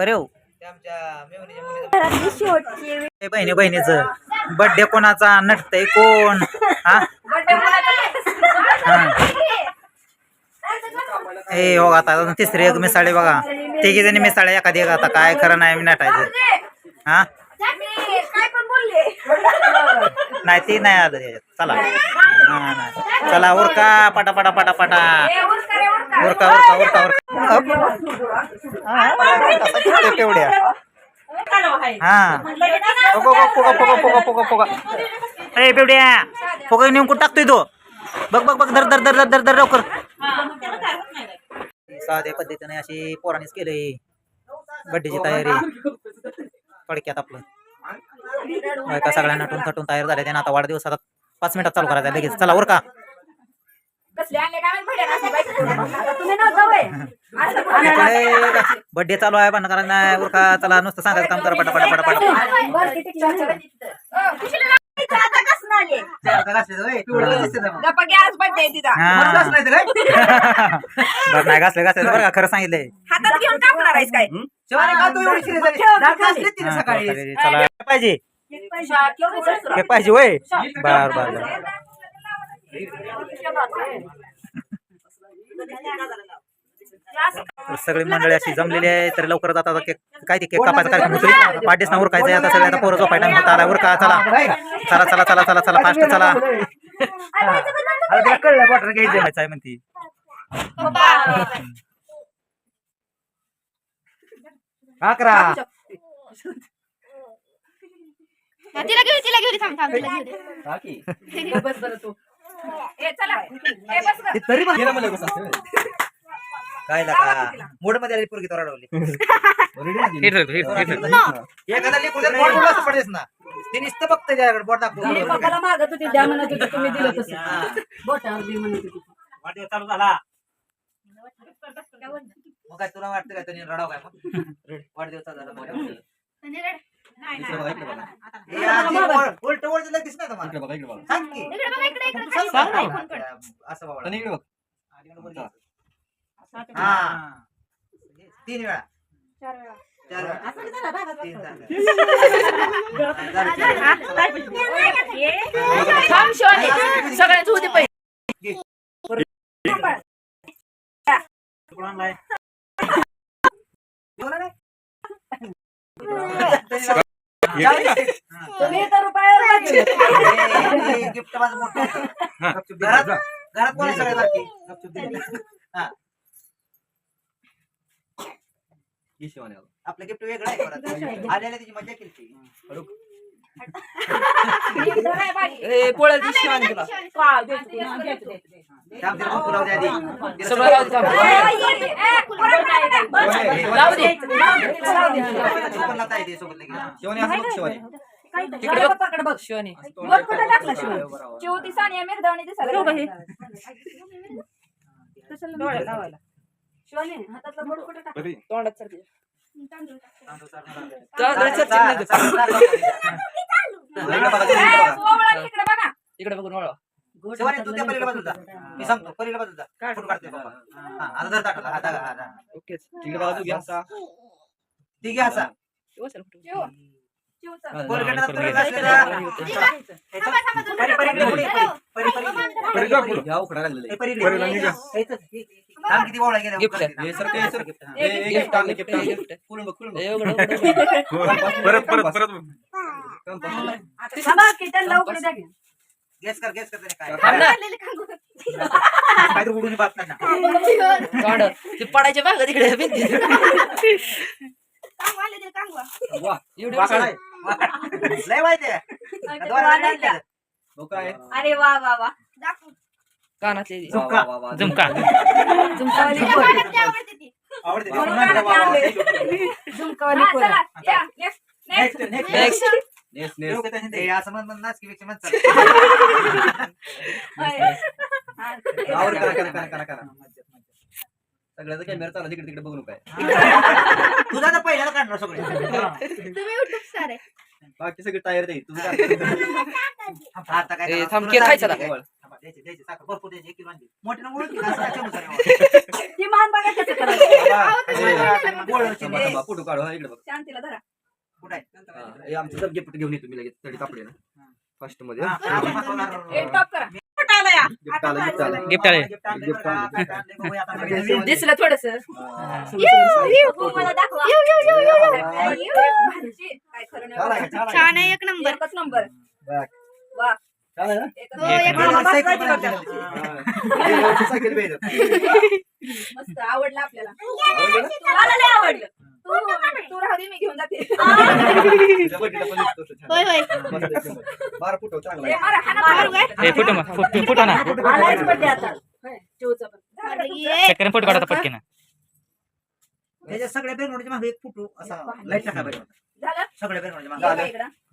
अरे हो. बहिणी बहिणीचं. बर्थडे कोणाचा नटतय कोण? हा? हा. ए हो आता तिसरी एक मिसाळे बघा. तिघी जणी मिसाळे एखादी एक आता. काय खरं नाही मी नटायचं. हा? काय पण बोलले. नाही ती नाही आलं त्याच्यात चला. हा, नाही. चला उरका पटा पटा पटा पटा उरका. उरका उरका उरका अप. हा, फुगा फुगा फुगा फुगा फुगा फुगा अरे फुगा नेऊन कुठं टाकतोय तो. बघ बघ बघ दर दर दर दर दर दर लवकर. साध्या पद्धतीने अशी पोरांनीच केलंय. बड्डेची तयारी. पडक्यात आपलं. का सगळ्या नटून थटून तयार झाले त्याने आता वाढदिवस आता पाच मिनिटात चालू करायचा लगेच. चला वर का? तुम्ही बड्डे चालू आहे पण करायला नाही वर का? चला नुसतं सांगायचं काम करा पटापट पटापट आले गप्पा तिचा हा. बरं नाही घासले घासले बरं का खरं सांगितलंय. हातात घेऊन कापणार आहेस काय? हा, चला. पाहिजे. केक पाहिजे. वय बर बर बर. सगळी मंडळी अशी जमलेली आहे तर लवकरच आता केक काय ते केक कापायचा कार्यक्रम होतोय? पाठीस ना उरकायचं आता सगळे आता पोरं झोपाय टाइम होता आला उरका चला. चला चला चला चला चला फास्ट चला. कळलं क्वार्टर घ्यायचं जायचं आहे म्हणती. अकरा. तिला घेऊ तिला घेऊ थांब थांब तिला घेऊ दे. बस बरं तू. ए चला. ए बस गं. तरी पण गेलं मला कसं काय लागा मूडमध्ये आली पोरगी तो रडवली एखादा लेकरू जर बोट बोलला असं पडेस ना. ते नुसतं बघतं त्याच्याकडे बोट दाखवून. पप्पाला मागत होती द्या म्हणत होती तुम्ही दिलं तसं. बोटावर दे म्हणत होती. वाढदिवस चालू झाला. मग काय तुला वाटतं काय तुम्ही रडाव काय मग? वाढदिवस झाला. हे उलटं उलटं लगेच नाही तुम्हाला. सांग की. पण. असं बाबा. आणि इकडे बघ. हा. तीन वेळा चार वेळा तीन झालं. थांब शिवानी सगळ्यांचं होते पहिले कोण आणलाय? तुम्ही तर रुपयावर लागले. हे- हे गिफ्ट माझं मोठं आहे. घरात घरात कोण आहे बाकी? गपचूप हा. ये शिवानी आला. आपलं गिफ्ट वेगळं आहे परत. आलेल्या त्याची मज़ा केली ए, पोळ्याची शिवानी तुला. शिवानी. का, देतो तुला, देतो, देतो, देतो. थांब, तिला भूक लावू दे आधी. तिला सगळं. राहू दे, थांब. जाऊ दे. चुकून लावता येते सोबत लगेच. शिवानी असं बघ शिवानी. तिकडे बघ. पकड बघ. शिवानी बोट कुठं टाकला शिवाय? चिवती सानिया मिरदावणी दिसायला लागली. डोळ्यात लावायला. शिवानी हातातला कुठे टाक तोंडात तांदूळ इकडे बघा, इकडे ए, बघा. सोवळा इकडे बघा इकडे बघून वळवा शिवानी, तू त्या पलीकडे बाजूला जा. मी सांगतो पलीकडे बाजूला जा. फोटो काढते बाबा. हा, आता धर ताटाला. हा, धर, हा, धर. ओके इकडे बघा तू घ्या असा. ती घ्या असा. हे हे. हे हे- हे-. हे हे. हा. हे- हे बघ. परत परत. गेस कर गेस कर त्याने काय थांब ना. काढलेले खांगू. काहीतरी उडून बात ना तोंड ते पडायच्या भागात इकडे भिंती लय माहिती आहे काय. अरे वा वा वा दाखव. कानातले वा, वा, वा, वा. झुमका झुमकावाली तिला पोर. पाण्यात ते आवडते ती. आवडते म्हणून कानातले आणले. झुमकावाली हा, पोर. चला या, next, next. Next next Next. नेस, नेस. हे असं म्हण की करा. सगळ्याचा कॅमेरा चालू तिकडे तिकडे बघू नका तुझा तर पहिल्याला काढणार सगळे. तुम्ही युट्यूब स्टार आहे. बाकी सगळे टायर दे तुझं काय? आता काय ए, करावं? थांब, तुला केक खायचा सांगितलं आता. काय? द्यायची द्यायची साखर भरपूर द्यायची एक किलो आणली मोठी ना ओळखी असं काय चमचा नाही ती मान बघा कसं करायचं वाटत. गोळाची थांबा, थांबा, फोटो काढू हा, इकडे बघ. शांतीला धरा. कुठं आहे? हा, हे आमचं गिफ्ट घेऊन येतो मी लगेच. तडी कापडे ना. फर्स्टमध्ये. हा, टॉप करा? गिफ्ट आलं. दिसलं थोडस. हा. छान आहे, एक नंबर. एकच नंबर. वा. हो, आवडलं आपल्याला. आवडलं. तू राहू दे मी घेऊन जाते. होय होय. बारा फुट चांगला हे आहे. ना. आलायच आता. चिवचा पण. काढा त्याच्या सगळ्या मागे एक फोटो असा लाइट टाका बरं. झालं? सगळ्या बेरमोडच्या ये मागे बा इकडं.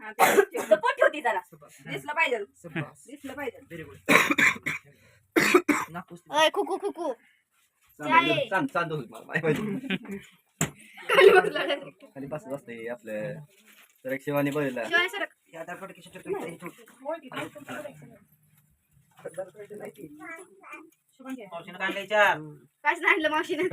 ते जपून ठेवती जरा. दिसलं पाहिजे. दिसलं पाहिजे. अय खुकू खुकू चांद- चांद- चांद होईल मला, माहिती पाहिजे. खाली बसलं. खाली बसत असते आपलं. तर एक शिवानी बघितला शिवानी सरक. काहीच नाही आणलं मावशीने.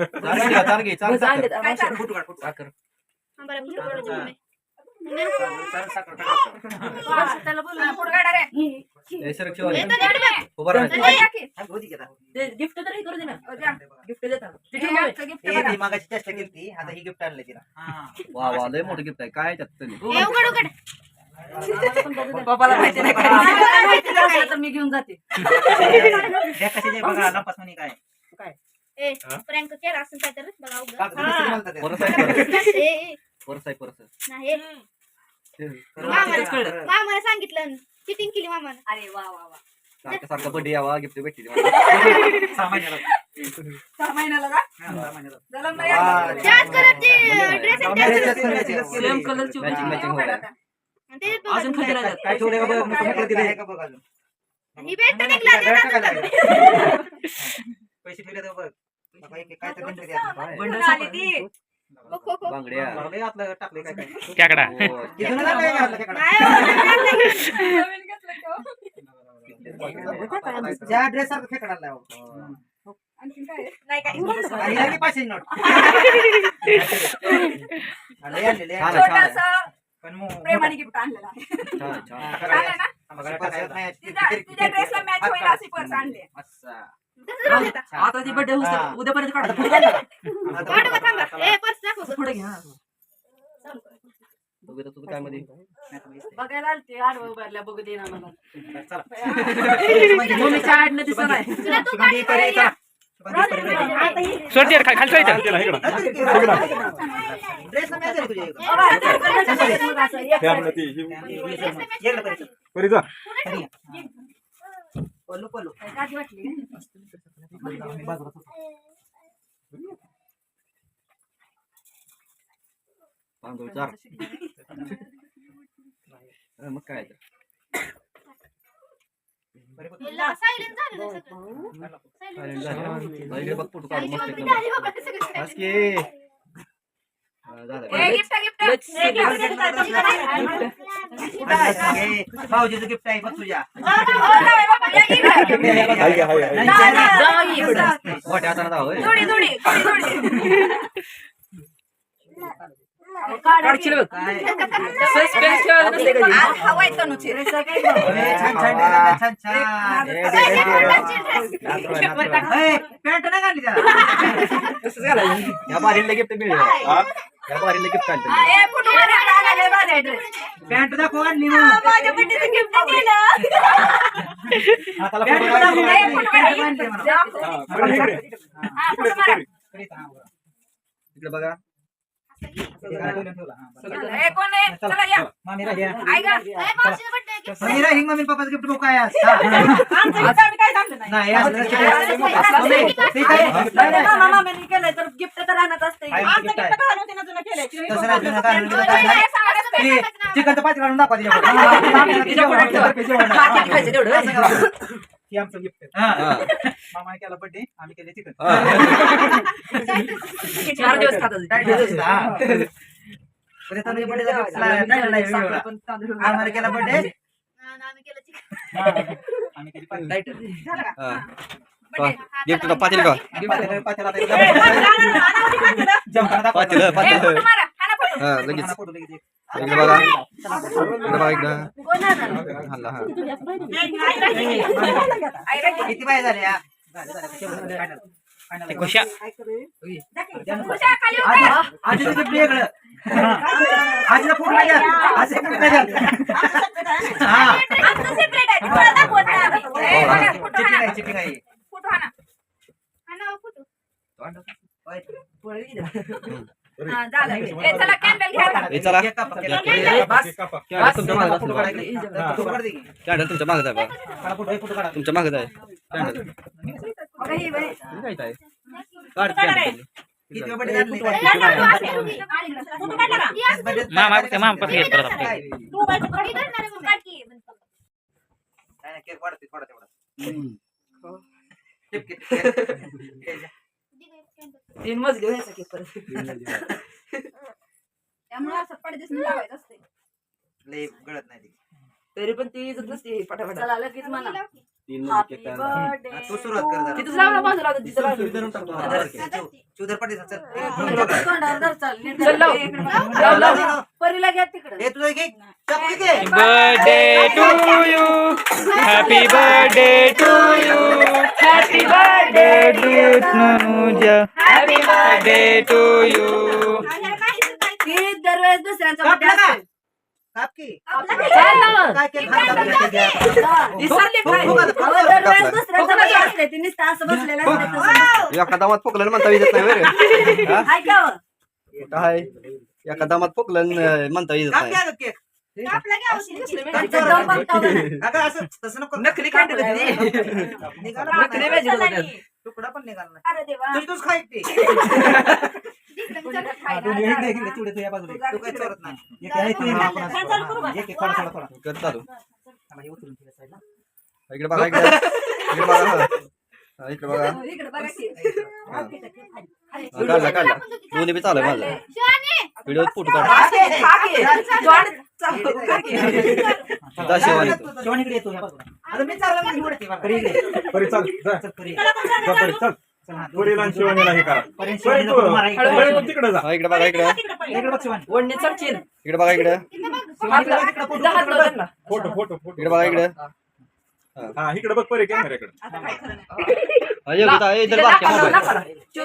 गिफ्ट तर हे करू दे ना गिफ्ट देतात मागाची चेष्टा केली आता ही गिफ्ट आणलं तिला वा वा लय मोठं गिफ्ट आहे काय त्यात तरी उघड उघड माहिती नाही काय. माहिती नसलं तर मी घेऊन जाते द्या कशी बघा काय ए प्रँक केला असेल बघा उघड कागद परस आहे परस. ए, ए, परस आहे परस नाही मामाला मामाला सांगितलं. चिटिंग केली मामानं. अरे वा वा वा. सारखं सारखं बर्थडे यावा गिफ्ट भेटते सहा महिन्याला. सहा महिन्याला का? हा. झालं? त्याच. सेम कलरची हो अजून. काय का बघ, का बघ अजून. ही भेट तर निघला देणार. पैसे ठेवले तर बघ. काय तर गणपती आता. बंडल आली ती. बांगड्या. खेकडा हो. का आपल्या खेकडा? नाही, हो, हो. ज्या ड्रेस खेकडा लागली पाचशे नोट. पण प्रेमाने गिफ्ट आणलेलं. आहे. हा, तिच्या ड्रेसला मॅच होईल अशी पर्स आणली. अच्छा. तसंच राहू देता. आता ती बर्थडे हा. उद्यापर्यंत आता पुढे काढ ना. आता काढू का थांबा ए पर्स दाखव पुढे घ्या बघू आता तुझं काय मध्ये बघायला आलते आडवं उभारल्या बघू दे ना मला चला. मम्मीच्या आडनं दिसत नाही तुला तू सुगंधी काढ करे, या. चला. सुगंधी करे, चला. आता ही- सोड ते, खाली सोडायचं. ड्रेसला match आहे तुझ्या इकडं. बाबा, आता करायचं नाही मग हे-. पल्लू पल्लू काळजी वाटली? तांदूळ चार. हा, मग काय. हा, बघ फोटो काढू मस्त. हा, गिफ्ट. हे भाऊजीचं आहे बघ तुझ्या. काढशील बघ सस्पेन्स ठेवायला नसते कधी. पॅन्ट नाही घातली त्याला या बारीला गिफ्ट मिळेल हा? या बारीला गिफ्ट. पॅन्ट दाखव आणली मग. माझ्या बड्डेचं इकडे. बघा. समीरा हिंग मम्मी पप्पाचं गिफ्ट बुक आहे. हा. केलंय तर गिफ्ट तर राहणार असते चिकनचं पाच काढून दाखवा. हा, आमचं गिफ्ट हा. मामाने केला बर्थडे आम्ही केले चिकन चार दिवस खात होते. Tight असतं, हा. उद्या तांदूळ birthday चा gift ला- title नाही साखर वेगवेगळा. पण तांदूळ आम्हाला केला बर्थडे आम्ही केली पार्टी. गिफ्ट का? पातेलं- पातेलं आता एकदा दाखवा. हा ना फोटो. हा लगेच. हा, फोटो लगेच एक. इकडे बघा इकडे बघा इकडे हल्ला हा. किती बाय झाले? झाले, झाले. शेवट, final. Final. ते खुशा. आजी- आजीचं gift वेगळं. आजीला फोटो नाही द्या. आजीला फोटो नाही द्या. हा. Photo cheating. आहे, चिटिंग आहे. फोटो. हा, झालं. ए, चला कॅन्डल तुमच्या मागत आहे तुमच्या मागत आहे कॅन्डल काढ कॅन्डल माम आगते माम कसं घेत करत आपण तीन मजली व्हायचा की परत. त्यामुळे असं पडदेस लावायचं असते लय गळत नाही ती. तरी पण ती इज्जत नसते पटापट चला लगेच म्हणा तीन हॅपी केक हा, तू सुरुवात कर जरा. तिथं लावला बाजूला होता, तिथं लावलं. धर, चिव- चिवधर पाटील, चल. तोंडावर धर, चल. चल, लाव. लाव, लाव, लाव. परीला घ्या तिकडे हे तुझं केक चपली cake birthday to you happy birthday to you happy birthday to happy birthday to you ती दरवेळेस दुसऱ्यांचा कापला birthday का? असते. काप की. चल ना. काय केक खाल्ला बरं, घ्या. विसरली हो, काय? हो, हो, हो, अहो, दरवेळेस दुसऱ्यांचा birthday असते. ती नुसतं असं बसलेलं असते तसं. एका दामात पोकलं म्हणता येत नाही बरं हा? ऐका हो. काय एका दामात पोकलं म्हणता येत काप नाही नकली नकली. पाहिजे. तुकडा पण निघाला तूच इकडे बघा इकडे. बघा. इकडे बघा. इकडे बघा. काढला काढला. दोन्ही बी चालू माझं. व्हिडिओ फोटो काढ कर इकडे बघा. परी चल जा. चल, परी. जा परी चल चल, हा. परीला आणि शिवानीला हे करा परी, परी शिवानीला तू फोटो मारा, इकडे परी बघ. तू तिकडे जा हा इकडे बघा इकडे बघ. फोटो फोटो फोटो इकडे बघा इकडे हा इकडे बघ परी कॅमेऱ्याकडे आता काय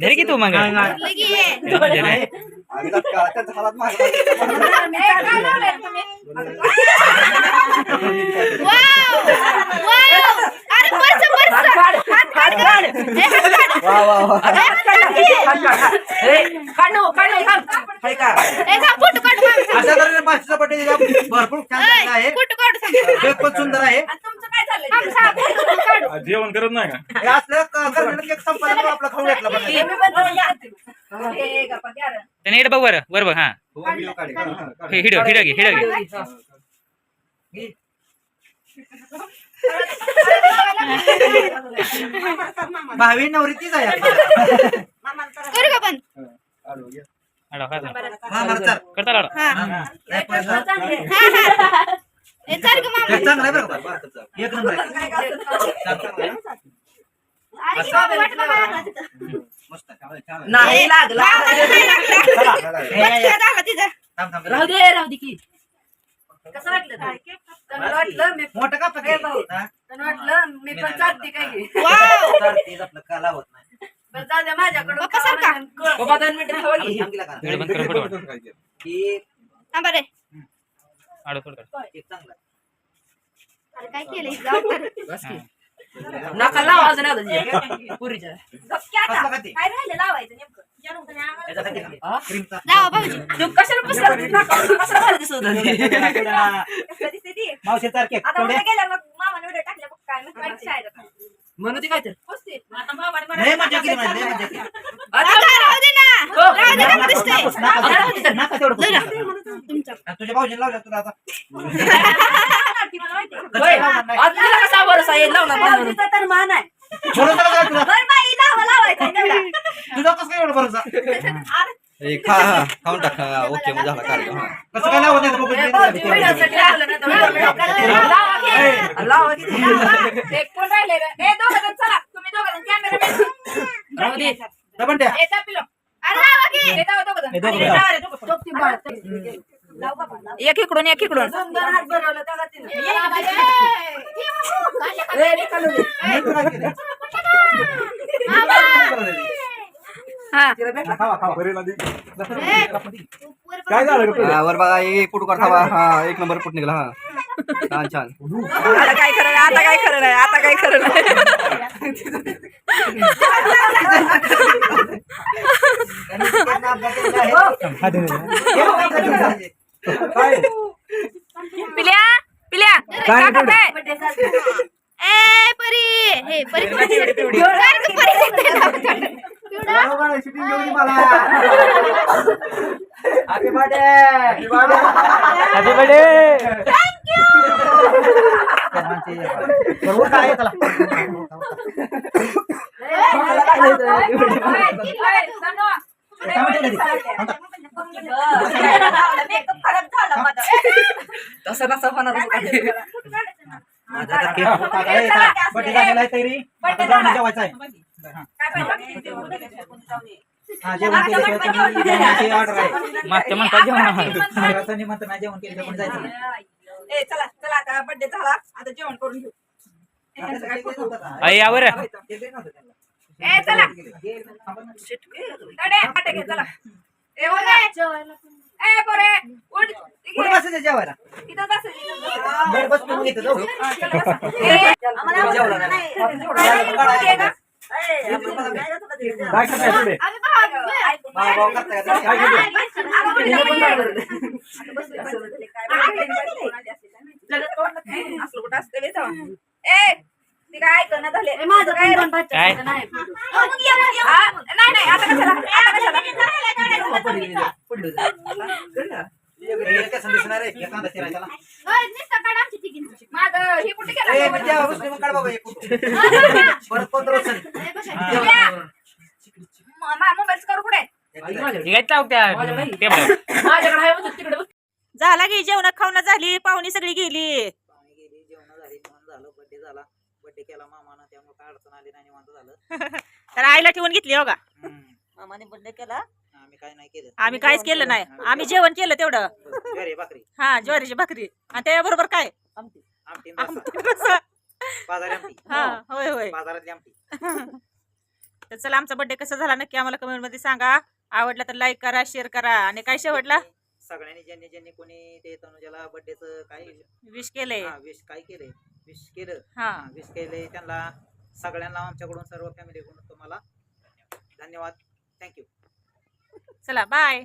धर की तू मग अरे वा वा वा. अशा तऱ्हेने भरपूर छान झालेला आहे. थांब. फोटो काढू थांब. केक पण सुंदर आहे. जेवण करत नाही का? हे असलं क- करण्यानं केक संपायला मग आपला खाऊ घेतला हे बघ बरं बरं बघ हा. हो, व्हिडिओ काढ. हा, हा, काढ. हे हिडो हिडो घे. हिडो घे. भावी नवरी तीच आहे. करू का पण? हा, हा करता लाडो. हा. हा हा. ए, चल ग मामा. चांगला आहे बरं का? बारकं चाल. एक नंबर आहे. काय करतात? चांगला आहे. अरे बाबा वाटलं मला तिथं. मस्त आहे. नाही लागला. आलं तिचं राहू दे राहू दे की. कसं वाटलं ताई? त्यांना वाटलं मी मोठं का ए भाऊ, त्यांना वाटलं मी पण चालते काय की. वाव आपलं का लावत नाही बरं जाऊ द्या माझ्याकडून बाप्पा सारखा. कळ- बाबा दोन मिनिटं थांबा की. सांगितलं का? व्हिडिओ बंद कर फोटो काढ. की थांबा रे आडो फोटो काढ. एक चांगलं अरे काय केलंय जाऊ तर. बस की. नका लावा अजून अजून जे. पुरीच्या गपकी आता. कसलं का ते? काय राहिलं लावायचं नेमकं याच्यासाठी का? हा? क्रीमचा. जाऊ भाऊजी तू कशाला पुसला नका कशाला मला दिसत होतं? कधी स्थिती मावशीसारखे आता तेवढे उद्या गेल्या मग मामाने व्हिडिओ टाकल्या बघ काय मग काय शाळेत म्हणू दे काय तर पुसते. आता मामाने लय मजा केली माझी, लय मजा केली. आता- आता राहू दे ना हो. राहू दे ना दिसतंय नाका- नाका- नाका- नाका तेवढं लय पुसून. तुमच्या आणि तुझ्या भाऊजीने लावलं तुला आता. होय. आज तुला कसा भरोसा येईल लावला म्हणून. तर मान आहे भरोसा का काय तुला बरं बाई लावा लावायचा तेवढा. तुझा कसं काय एवढं भरोसा खा हा खाऊन टाक हा, ओके मग झाला कार्यक्रम हा. कसं काय लावत नाही बघू ए, भाऊजी, व्हिडिओसाठी लावलं नाही तर व्हिडिओ करा. लावा की. लावा की. लावा. एक कोण राहिले रे? ए दोघं जण चला तुम्ही दोघं जण कॅमेरा राहू दे. दबन द्या ए पिलो अरे राहा की ए जाऊ दोघं जण हे दोघं आणि जण. लावा रे दोघं. टोपती बाळ. एक इकडून एक इकडून दोन दोन हात भरवलं तेव्हा तिनं. ए, निकालू दे. हा तिला भेट. खावा खावा काय झालं वर बघा एक फोटो काढता बा. हा एक नंबर फोटो निघाला हा छान छान आता काय खरं नाही आता काय खरं नाही आता काय खरं नाही पिल्या? पिल्या? काय करताय? ए परी. हे परी ना. बरोबर काय आहे? त्याला मेकअप खराब झाला माझा तसं नसं होणार होतं काय. बड्डे झालेला आहे तरी आता जाऊन जेवायचं आहे हा जेवण केलं जेवणाची ऑर्डर आहे मागच्या म्हणतात जेवण घराचं निमंत्रण आहे, जेवण केलं जेवण जायचं ए चला. चला. आता झाला आता जेवण करून घेऊ आई यावर ए चला. ए ओले. ए पोरे उठ कुठे बसायचं जेवायला इथं बस इथं. बरं बस तुम्ही इथं जाऊ हा, चला बसा. ए, आम्हाला जेवलं आवाज नाही. नाही. ए, का? काय करताय पुढे आम्ही भाऊ- ऐकून भाऊ भाऊ करताय का? काय नाही, करताय? नाही, बस. आता पुढे हिने पण जाऊया. बरोबर. आता बसूया, बसूया. काय माहिती. जगात कोण नाही. असलं कुठं असतं बे तेव्हा. ए ती काय ऐकणं झाले? माझं काय काय? मग ये, मग ये. हा, नाही आता कशाला? आता कशाला. माझं हे कुठे गेलं? करू कुठे? माझ्याकडे. काय चावक त्या टेबल माझ्याकडे आहे म्हणतो तिकडे बघ. झाला की जेवण खावणं झाली पाहुणी सगळी गेली, जेवण झाली, निवांत झालं, बर्थडे झाला. बर्थडे केला मामानं, त्यामुळे काय अडचण आली नाही, निवांत झालं. तर आईला ठेवून घेतली हो का? हम्म. मामाने बर्थडे केला. आम्ही काय नाही केलं. आम्ही काहीच केलं नाही. आम्ही जेवण केलं तेवढं. ज्वारी, भाकरी. हा ज्वारीची भाकरी. आणि त्याबरोबर काय? आमटी. आणि आमटी रस्सा. रस्सा. बाजारी आमटी. हा होय होय. बाजारातली आमटी. तर चला आमचा बर्थडे कसा झाला नक्की आम्हाला कमेंटमध्ये सांगा. आवडला तर लाईक करा शेअर करा. आणि काय शेवटला? सगळ्यांनी ज्यांनी ज्यांनी कोणी ते तनुजाला बर्थडेच काय विश केलंय. विश काय केलंय. विश केलं हा विश केले त्यांना सगळ्यांना आमच्याकडून सर्व फॅमिलीकडून तुम्हाला धन्यवाद. थँक्यू चला बाय